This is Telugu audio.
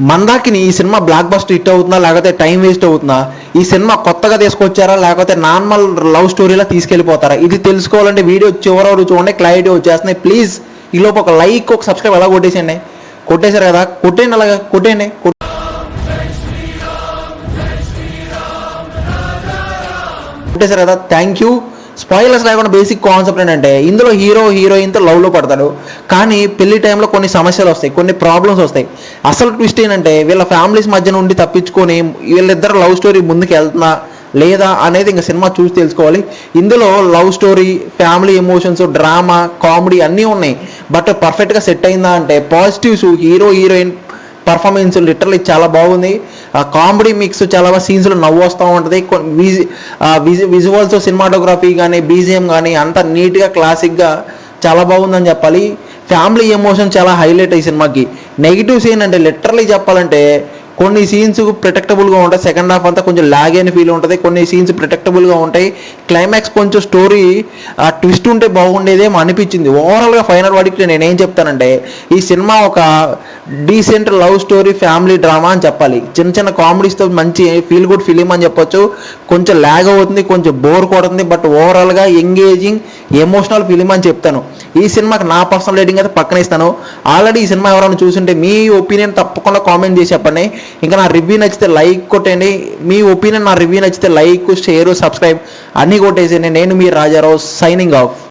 మందాకిని ఈ సినిమా బ్లాక్ బస్టర్ హిట్ అవుతుందా లేకపోతే టైం వేస్ట్ అవుతుందా? ఈ సినిమా కొత్తగా తీసుకొచ్చారా లేకపోతే నార్మల్ లవ్ స్టోరీలా తీసుకెళ్ళిపోతారా? ఇది తెలుసుకోవాలంటే వీడియో చివరి వరకు చూడండి క్లారిటీ వచ్చేస్తున్నాయి. ప్లీజ్ ఈ లోపు ఒక లైక్ ఒక సబ్స్క్రైబ్ అలా కొట్టేసేయండి. కొట్టేశారు కదా? కొట్టేయండి అలాగా కొట్టేయండి. కొట్టేశారు కదా? థ్యాంక్ యూ స్పాయిలర్స్ లేకుండా బేసిక్ కాన్సెప్ట్ ఏంటంటే ఇందులో హీరో హీరోయిన్తో లవ్లో పడతాడు కానీ పెళ్ళి టైంలో కొన్ని సమస్యలు వస్తాయి కొన్ని ప్రాబ్లమ్స్ వస్తాయి. అసలు ట్విస్ట్ ఏంటంటే వీళ్ళ ఫ్యామిలీస్ మధ్య నుండి తప్పించుకొని వీళ్ళిద్దరు లవ్ స్టోరీ ముందుకు వెళ్తున్నా లేదా అనేది ఇంకా సినిమా చూసి తెలుసుకోవాలి. ఇందులో love story family emotions drama comedy అన్నీ ఉన్నాయి. బట్ పర్ఫెక్ట్గా సెట్ అయిందా అంటే positives hero heroine performance literally చాలా బాగుంది. ఆ కామెడీ మిక్స్ చాలా సీన్స్లో నవ్వు వస్తూ ఉంటుంది. విజువల్స్ సినిమాటోగ్రఫీ కానీ బీజిఎం కానీ అంత నీట్గా క్లాసిక్గా చాలా బాగుందని చెప్పాలి. ఫ్యామిలీ ఎమోషన్ చాలా హైలైట్ ఈ సినిమాకి. నెగిటివ్స్ ఏంటంటే లిటరలీ చెప్పాలంటే కొన్ని సీన్స్ ప్రొటెక్టబుల్గా ఉంటాయి. సెకండ్ హాఫ్ అంతా కొంచెం లాగ్ అయిన ఫీల్ ఉంటుంది. కొన్ని సీన్స్ ప్రొటెక్టబుల్గా ఉంటాయి. క్లైమాక్స్ కొంచెం స్టోరీ ఆ ట్విస్ట్ ఉంటే బాగుండేదేమో అనిపించింది. ఓవరాల్గా ఫైనల్ వాడికి నేను ఏం చెప్తానంటే ఈ సినిమా ఒక decent love story family drama అని చెప్పాలి. చిన్న చిన్న కామెడీస్తో మంచి ఫీల్ గుడ్ ఫిలిం అని చెప్పొచ్చు. కొంచెం లాగ్ అవుతుంది కొంచెం బోర్ కొడుతుంది బట్ ఓవరాల్గా ఎంగేజింగ్ ఎమోషనల్ ఫిలిం అని చెప్తాను. ఈ సినిమాకి నా పర్సనల్ రేటింగ్ అయితే పక్కన ఇస్తాను. ఆల్రెడీ ఈ సినిమా ఎవరైనా చూసుంటే మీ ఒపీనియన్ తప్పకుండా కామెంట్ చేసి చెప్పండి. ఇంకా నా రివ్యూ నచ్చితే లైక్ కొట్టండి. మీ ఒపీనియన్ నా రివ్యూ నచ్చితే లైక్ షేర్ సబ్స్క్రైబ్ అన్నీ కొట్టేసేయండి. నేను మీ రాజారావు సైనింగ్ ఆఫ్